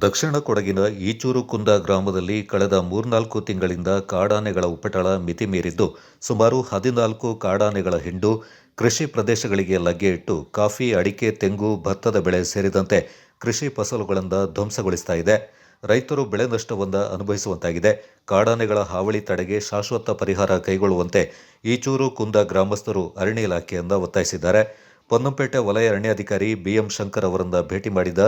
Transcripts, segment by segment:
ದಕ್ಷಿಣ ಕೊಡಗಿನ ಈಚೂರು ಕುಂದ ಗ್ರಾಮದಲ್ಲಿ ಕಳೆದ ಮೂರ್ನಾಲ್ಕು ತಿಂಗಳಿಂದ ಕಾಡಾನೆಗಳ ಉಪಟಳ ಮಿತಿ ಮೀರಿದ್ದು ಸುಮಾರು ಹದಿನಾಲ್ಕು ಕಾಡಾನೆಗಳ ಹಿಂಡು ಕೃಷಿ ಪ್ರದೇಶಗಳಿಗೆ ಲಗ್ಗೆ ಇಟ್ಟು ಕಾಫಿ, ಅಡಿಕೆ, ತೆಂಗು, ಭತ್ತದ ಬೆಳೆ ಸೇರಿದಂತೆ ಕೃಷಿ ಫಸಲುಗಳನ್ನು ಧ್ವಂಸಗೊಳಿಸ್ತಾ ಇದೆ. ರೈತರು ಬೆಳೆ ನಷ್ಟವನ್ನು ಅನುಭವಿಸುವಂತಾಗಿದೆ. ಕಾಡಾನೆಗಳ ಹಾವಳಿ ತಡೆಗೆ ಶಾಶ್ವತ ಪರಿಹಾರ ಕೈಗೊಳ್ಳುವಂತೆ ಈಚೂರು ಕುಂದ ಗ್ರಾಮಸ್ಥರು ಅರಣ್ಯ ಇಲಾಖೆಯಿಂದ ಒತ್ತಾಯಿಸಿದ್ದಾರೆ. ಪೊನ್ನಂಪೇಟೆ ವಲಯ ಅರಣ್ಯಾಧಿಕಾರಿ ಬಿಎಂ ಶಂಕರ್ ಅವರನ್ನ ಭೇಟಿ ಮಾಡಿದ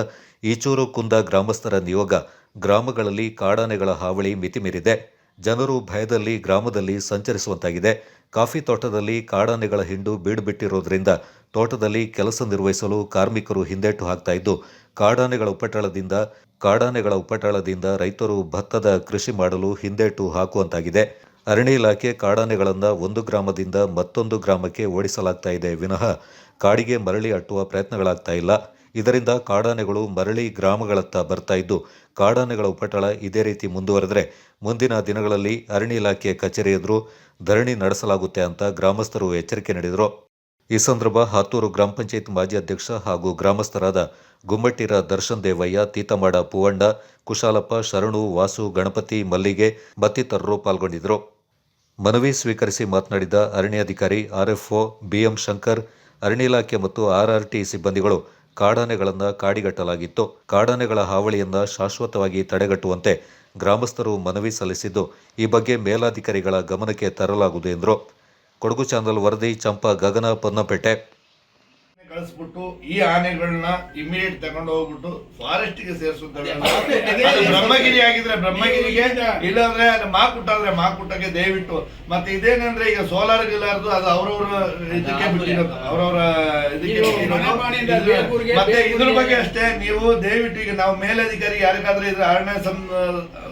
ಈಚೂರು ಕುಂದ ಗ್ರಾಮಸ್ಥರ ನಿಯೋಗ, ಗ್ರಾಮಗಳಲ್ಲಿ ಕಾಡಾನೆಗಳ ಹಾವಳಿ ಮಿತಿ ಮೀರಿದೆ ಜನರು ಭಯದಲ್ಲಿ ಗ್ರಾಮದಲ್ಲಿ ಸಂಚರಿಸುವಂತಾಗಿದೆ. ಕಾಫಿ ತೋಟದಲ್ಲಿ ಕಾಡಾನೆಗಳ ಹಿಂಡು ಬೀಡುಬಿಟ್ಟಿರೋದ್ರಿಂದ ತೋಟದಲ್ಲಿ ಕೆಲಸ ನಿರ್ವಹಿಸಲು ಕಾರ್ಮಿಕರು ಹಿಂದೇಟು ಹಾಕ್ತಾ ಇದ್ದು, ಕಾಡಾನೆಗಳ ಉಪಟಳದಿಂದ ಕಾಡಾನೆಗಳ ಉಪಟಳದಿಂದ ರೈತರು ಭತ್ತದ ಕೃಷಿ ಮಾಡಲು ಹಿಂದೇಟು ಹಾಕುವಂತಾಗಿದೆ. ಅರಣ್ಯ ಇಲಾಖೆ ಕಾಡಾನೆಗಳನ್ನು ಒಂದು ಗ್ರಾಮದಿಂದ ಮತ್ತೊಂದು ಗ್ರಾಮಕ್ಕೆ ಓಡಿಸಲಾಗ್ತಾ ಇದೆ. ವಿನಃ ಕಾಡಿಗೆ ಮರಳಿ ಅಟ್ಟುವ ಪ್ರಯತ್ನಗಳಾಗ್ತಾ ಇಲ್ಲ. ಇದರಿಂದ ಕಾಡಾನೆಗಳು ಮರಳಿ ಗ್ರಾಮಗಳತ್ತ ಬರ್ತಾ ಇದ್ದು, ಕಾಡಾನೆಗಳ ಉಪಟಳ ಇದೇ ರೀತಿ ಮುಂದುವರೆದರೆ ಮುಂದಿನ ದಿನಗಳಲ್ಲಿ ಅರಣ್ಯ ಇಲಾಖೆ ಕಚೇರಿ ಎದುರು ಧರಣಿ ನಡೆಸಲಾಗುತ್ತೆ ಅಂತ ಗ್ರಾಮಸ್ಥರು ಎಚ್ಚರಿಕೆ ನೀಡಿದರು. ಈ ಸಂದರ್ಭ ಹಾತೂರು ಗ್ರಾಮ ಪಂಚಾಯತ್ ಮಾಜಿ ಅಧ್ಯಕ್ಷ ಹಾಗೂ ಗ್ರಾಮಸ್ಥರಾದ ಗುಮ್ಮಟ್ಟಿರ ದರ್ಶನ್ ದೇವಯ್ಯ, ತೀತಮಾಡ ಪೂವಣ್ಣ, ಕುಶಾಲಪ್ಪ, ಶರಣು, ವಾಸು, ಗಣಪತಿ, ಮಲ್ಲಿಗೆ ಮತ್ತಿತರರು ಪಾಲ್ಗೊಂಡಿದ್ದರು. ಮನವಿ ಸ್ವೀಕರಿಸಿ ಮಾತನಾಡಿದ ಅರಣ್ಯಾಧಿಕಾರಿ ಆರ್ಎಫ್ಒ, ಬಿಎಂ ಶಂಕರ್, ಅರಣ್ಯ ಇಲಾಖೆ ಮತ್ತು ಆರ್ಆರ್ಟಿ ಸಿಬ್ಬಂದಿಗಳು ಕಾಡಾನೆಗಳನ್ನು ಕಾಡಿಗಟ್ಟಲಾಗಿತ್ತು. ಕಾಡಾನೆಗಳ ಹಾವಳಿಯನ್ನು ಶಾಶ್ವತವಾಗಿ ತಡೆಗಟ್ಟುವಂತೆ ಗ್ರಾಮಸ್ಥರು ಮನವಿ ಸಲ್ಲಿಸಿದ್ದು, ಈ ಬಗ್ಗೆ ಮೇಲಾಧಿಕಾರಿಗಳ ಗಮನಕ್ಕೆ ತರಲಾಗುವುದು ಎಂದರು. ಕೊಡಗು ಚಾನಲ್ ವರದಿ, ಚಂಪಾ ಗಗನ, ಪೊನ್ನಪೇಟೆ. ಕಳಿಸ್ಬಿಟ್ಟು ಈ ಆನೆಗಳನ್ನ ಇಮಿಡಿಯೇಟ್ ತಗೊಂಡು ಹೋಗ್ಬಿಟ್ಟು ಫಾರೆಸ್ಟ್ಗೆ ಸೇರಿಸುತ್ತೆ ಬ್ರಹ್ಮಗಿರಿ ಆಗಿದ್ರೆ ಬ್ರಹ್ಮಗಿರಿಗೆ ಇಲ್ಲಾಂದ್ರೆ ಮಾಕುಟ ಅಂದ್ರೆ ಮಾಕುಟಕ್ಕೆ ದಯವಿಟ್ಟು. ಮತ್ತೆ ಇದೇನಂದ್ರೆ ಈಗ ಸೋಲಾರ್ ಗಿಲಾರ್ದು ಅದು ಅವ್ರವ್ರ ಇದಕ್ಕೆ ಬಿಟ್ಟಿರೋದು ಅವ್ರವ್ರ ಇದಕ್ಕೆ ಮತ್ತೆ ಇದ್ರ ಬಗ್ಗೆ ಅಷ್ಟೇ ನೀವು ದಯವಿಟ್ಟು ಈಗ ನಾವು ಮೇಲಧಿಕಾರಿ ಯಾರಿಗಾದ್ರೆ ಇದ್ರೆ ಅರಣ್ಯ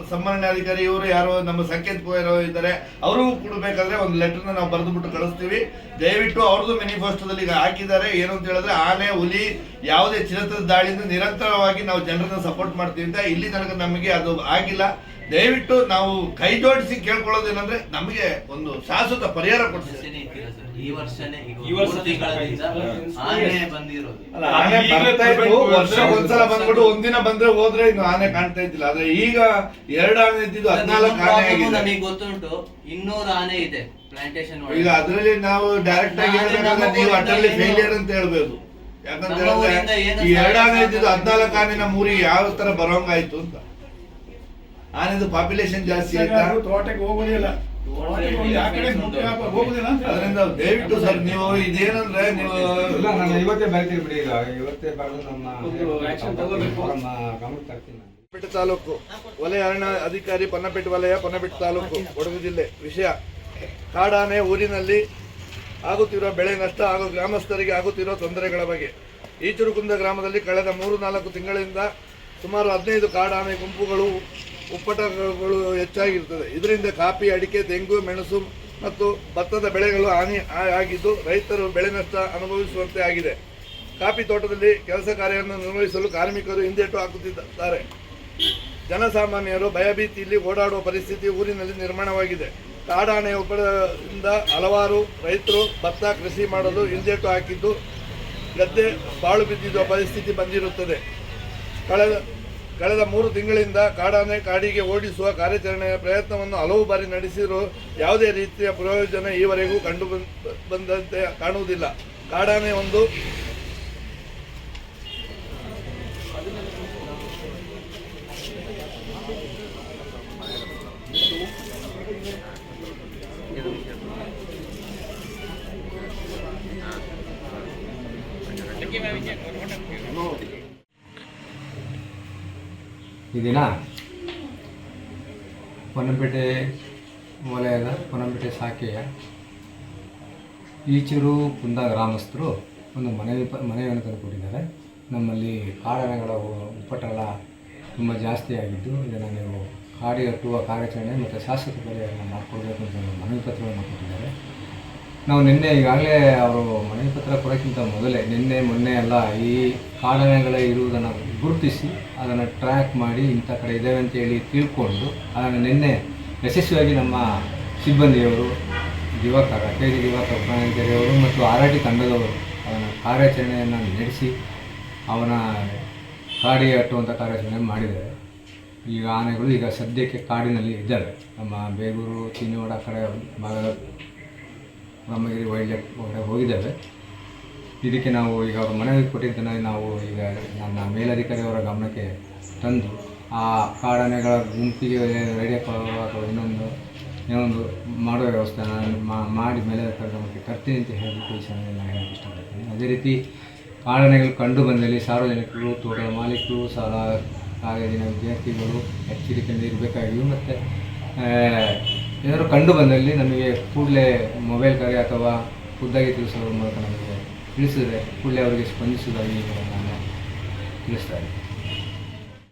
ಸಂ ಅಧಿಕಾರಿ ಇವರು ಯಾರೋ ನಮ್ಮ ಸಂಕೇತ್ ಪೋಯರು ಇದ್ದಾರೆ ಅವ್ರಿಗೂ ಕೊಡ್ಬೇಕಾದ್ರೆ ಒಂದು ಲೆಟರ್ನ ನಾವು ಬರೆದುಬಿಟ್ಟು ಕಳಿಸ್ತೀವಿ. ದಯವಿಟ್ಟು ಅವ್ರದ್ದು ಮೆನಿಫೆಸ್ಟೋದಲ್ಲಿ ಈಗ ಹಾಕಿದ್ದಾರೆ ಏನು ಅಂತ ಹೇಳಿದ್ರೆ ಆನೆ, ಹುಲಿ ಯಾವುದೇ ಚಿರತದ ದಾಳಿಯಿಂದ ನಿರಂತರವಾಗಿ ನಾವು ಜನರನ್ನ ಸಪೋರ್ಟ್ ಮಾಡ್ತೀವಿ ಅಂತ ಇಲ್ಲಿ ತನಕ ನಮಗೆ ಅದು ಆಗಿಲ್ಲ. ದಯವಿಟ್ಟು ನಾವು ಕೈ ಜೋಡಿಸಿ ಕೇಳ್ಕೊಳ್ಳೋದೇನಂದ್ರೆ ನಮಗೆ ಒಂದು ಶಾಶ್ವತ ಪರಿಹಾರ ಕೊಡ್ತೀವಿ. ವರ್ಷನೇ ಈ ವರ್ಷನೇ ಈ ವರ್ಷ ಮೂರು ತಿಂಗಳಿಂದ ಆನೆ ಬಂದಿರೋದು. ಅಲ್ಲ, ಆನೆ ಬರ್ತಾ ವರ್ಷ ಒಂದ್ಸಲ ಬಂದ್ಬಿಟ್ಟು ಒಂದಿನ ಬಂದ್ರೆ ಹೋದ್ರೆ ಇನ್ನು ಆನೆ ಕಾಣ್ತಾ ಇದ್ದಿಲ್ಲ. ಆದ್ರೆ ಈಗ ಎರಡು ಆನೆ ಇದ್ದಿದ್ದು ಹದಿನಾಲ್ಕು ಆನೆ ಆಗಿದೆ. ನಮಗೆ ಗೊತ್ತುಂಟು. ಇನ್ನೂರು ಆನೆ ಇದೆ ಪ್ಲಾಂಟೇಶನ್ ಈಗ ಅದರಲ್ಲಿ ನಾವು ಡೈರೆಕ್ಟ್ ಆಗಿ ಹೇಳ್ಬೇಕಂದ್ರೆ ನೀವು ಅಟಲ್ಲಿ ಫೇಲಿಯರ್ ಅಂತ ಹೇಳ್ಬೇಕು ಯಾಕಂತ ಊರಿಂದ ಹೇಳಿದ್ರೆ ಈ ಎರಡು ಆನೆ ಇದ್ದಿದ್ದು ಹದಿನಾಲ್ಕು ನಮ್ಮ ಮೂರಿಗೆ ಯಾವ ತರ ಬರೋಂಗಾಯ್ತು ಅಂತ. ಆನೆದು ಪಾಪ್ಯುಲೇಷನ್ ಜಾಸ್ತಿ ಆಯ್ತಾ? ತೋಟಕ್ಕೆ ಹೋಗೋದಿಲ್ಲ ಹೋಗಿ ಆ ಕಡೆ ಹೋಗೋದಿಲ್ಲ ಅದರಿಂದ ದಯವಿಟ್ಟು ಸರ್ ನೀವು ಇದೇನಂದ್ರೆ ನೀವು ಇಲ್ಲ ನಾನು ಇವತ್ತೇ ಬರ್ತೀನಿ ಬಿಡಿ ಈಗ ಇವತ್ತೇ ಬರೆದು ನಮ್ಮ. ನಮ್ಮ ಗಮನಕ್ಕೆ ತರ್ತೀನಿ ನಾನು. ಪೊನ್ನಪೇಟೆ ತಾಲೂಕು ವಲಯ ಅರಣ್ಯ ಅಧಿಕಾರಿ ಪೊನ್ನಪೇಟೆ ವಲಯ ಪೊನ್ನಪೇಟೆ ತಾಲೂಕು ಕೊಡಗು ಜಿಲ್ಲೆ. ವಿಷಯ ಕಾಡಾನೆ ಊರಿನಲ್ಲಿ ಆಗುತ್ತಿರುವ ಬೆಳೆ ನಷ್ಟ ಹಾಗೂ ಗ್ರಾಮಸ್ಥರಿಗೆ ಆಗುತ್ತಿರುವ ತೊಂದರೆಗಳ ಬಗ್ಗೆ. ಈಚುರುಕುಂದ ಗ್ರಾಮದಲ್ಲಿ ಕಳೆದ ಮೂರು ನಾಲ್ಕು ತಿಂಗಳಿಂದ ಸುಮಾರು ಹದಿನೈದು ಕಾಡಾನೆ ಗುಂಪುಗಳು, ಉಪ್ಪಟಗಳು ಹೆಚ್ಚಾಗಿರುತ್ತದೆ ಇದರಿಂದ ಕಾಫಿ, ಅಡಿಕೆ, ತೆಂಗು, ಮೆಣಸು ಮತ್ತು ಭತ್ತದ ಬೆಳೆಗಳು ಹಾನಿ ಆಗಿದ್ದು ರೈತರು ಬೆಳೆ ನಷ್ಟ ಅನುಭವಿಸುವಂತೆ ಆಗಿದೆ. ಕಾಫಿ ತೋಟದಲ್ಲಿ ಕೆಲಸ ಕಾರ್ಯವನ್ನು ನಿರ್ವಹಿಸಲು ಕಾರ್ಮಿಕರು ಹಿಂದೇಟು ಹಾಕುತ್ತಿದ್ದಾರೆ. ಜನಸಾಮಾನ್ಯರು ಭಯಭೀತಿಯಲ್ಲಿ ಓಡಾಡುವ ಪರಿಸ್ಥಿತಿ ಊರಿನಲ್ಲಿ ನಿರ್ಮಾಣವಾಗಿದೆ. ಕಾಡಾಣೆ ಉಪಡದಿಂದ ಹಲವಾರು ರೈತರು ಭತ್ತ ಕೃಷಿ ಮಾಡಲು ಹಿಂದೇಟು ಹಾಕಿದ್ದು, ಗದ್ದೆ ಬಾಳು ಬಿದ್ದಿರುವ ಪರಿಸ್ಥಿತಿ ಬಂದಿರುತ್ತದೆ. ಕಳೆದ ಕಳೆದ ಮೂರು ತಿಂಗಳಿಂದ ಕಾಡಾನೆ ಕಾಡಿಗೆ ಓಡಿಸುವ ಕಾರ್ಯಾಚರಣೆಯ ಪ್ರಯತ್ನವನ್ನು ಹಲವು ಬಾರಿ ನಡೆಸಿದರೂ ಯಾವುದೇ ರೀತಿಯ ಪ್ರಯೋಜನ ಈವರೆಗೂ ಕಂಡು ಬಂದಂತೆ ಕಾಣುವುದಿಲ್ಲ. ಕಾಡಾನೆ ಒಂದು ಈ ದಿನ ಪೊನ್ನಂಪೇಟೆ ವಲಯದ ಪೊನ್ನಂಪೇಟೆ ಶಾಖೆಯ ಈಚೂರು ಕುಂದ ಗ್ರಾಮಸ್ಥರು ಒಂದು ಮನೆ ಪ ಮನವಿಯನ್ನು ತಂದುಕೊಟ್ಟಿದ್ದಾರೆ. ನಮ್ಮಲ್ಲಿ ಕಾಡಾನೆಗಳ ಉಪಟಳ ತುಂಬ ಜಾಸ್ತಿ ಆಗಿದ್ದು, ಇದನ್ನು ನೀವು ಕಾಡಿಗೆ ಕಟ್ಟುವ ಕಾರ್ಯಾಚರಣೆ ಮತ್ತು ಶಾಶ್ವತ ಪರಿಹಾರವನ್ನು ಮಾಡಿಕೊಡ್ಬೇಕು ಅಂತ ಮನವಿ ಪತ್ರವನ್ನು ಕೊಟ್ಟಿದ್ದಾರೆ. ನಾವು ನಿನ್ನೆ ಈಗಾಗಲೇ ಅವರು ಮನೆ ಪತ್ರ ಕೊಡೋಕ್ಕಿಂತ ಮೊದಲೇ ನಿನ್ನೆ, ಮೊನ್ನೆ ಎಲ್ಲ ಈ ಕಾಡನೆಗಳೇ ಇರುವುದನ್ನು ಗುರುತಿಸಿ ಅದನ್ನು ಟ್ರ್ಯಾಕ್ ಮಾಡಿ ಇಂಥ ಕಡೆ ಅಂತ ಅಂತೇಳಿ ತಿಳ್ಕೊಂಡು ಅದನ್ನು ನಿನ್ನೆ ಯಶಸ್ವಿಯಾಗಿ ನಮ್ಮ ಸಿಬ್ಬಂದಿಯವರು, ದಿವಾಕರ ಕೆ ಜಿ ದಿವಾಕರ್ ಮತ್ತು ಆರ್ ಐ ಟಿ ತಂಡದವರು ಅವನ ಕಾರ್ಯಾಚರಣೆಯನ್ನು ನಡೆಸಿ ಅವನ ಕಾಡಿ ಅಟ್ಟುವಂಥ ಕಾರ್ಯಾಚರಣೆ ಮಾಡಿದ್ದಾರೆ. ಈಗ ಆನೆಗಳು ಈಗ ಸದ್ಯಕ್ಕೆ ಕಾಡಿನಲ್ಲಿ ಇದ್ದಾವೆ. ನಮ್ಮ ಬೇಗೂರು ಚಿನ್ನಿವಾಡ ಕಡೆ ಭಾಗದ ಬ್ರಹ್ಮಗಿರಿ ವೈಲ್ಡ್ ಲೈಫ್ ಹೋಗಿದ್ದೇವೆ. ಇದಕ್ಕೆ ನಾವು ಈಗ ಅವ್ರ ಮನವಿ ಕೊಟ್ಟಿದ್ದನ್ನು ನಾವು ಈಗ ನನ್ನ ಮೇಲಧಿಕಾರಿಯವರ ಗಮನಕ್ಕೆ ತಂದು, ಆ ಕಾಡಾನೆಗಳ ಗುಂಪಿಗೆ ರೇಡಿಯೋ ಅಥವಾ ಇನ್ನೊಂದು ಏನೊಂದು ಮಾಡುವ ವ್ಯವಸ್ಥೆ ನಾನು ಮಾಡಿ ಮೇಲಧಿಕಾರಿ ಗಮನಕ್ಕೆ ತರ್ತೀನಿ ಅಂತ ಹೇಳಿಬಿಟ್ಟು ಈ ನಾನು ಹೇಳಕ್ಕೆ ಇಷ್ಟಪಡ್ತೀನಿ. ಅದೇ ರೀತಿ ಕಾಡಾನೆಗಳು ಕಂಡು ಬಂದಲ್ಲಿ ಸಾರ್ವಜನಿಕರು ತೋಟದ ಮಾಲೀಕರು, ಸಾಲ ಕಾಲೇಜಿನ ವಿದ್ಯಾರ್ಥಿಗಳು, ಎಚ್ಚರಿಕೆಯಿಂದ ಇರಬೇಕಾಗಿವೆ ಮತ್ತು ಏನಾದರೂ ಕಂಡು ಬಂದಲ್ಲಿ ನಮಗೆ ಕೂಡಲೇ ಮೊಬೈಲ್ ಕರೆ ಅಥವಾ ಖುದ್ದಾಗಿ ತಿಳಿಸೋದ್ರ ಮೂಲಕ ನಮಗೆ ತಿಳಿಸಿದರೆ ಕೂಡಲೇ ಅವರಿಗೆ ಸ್ಪಂದಿಸುವುದಾಗಿ ನಾನು ತಿಳಿಸ್ತಾ ಇದ್ದೀನಿ.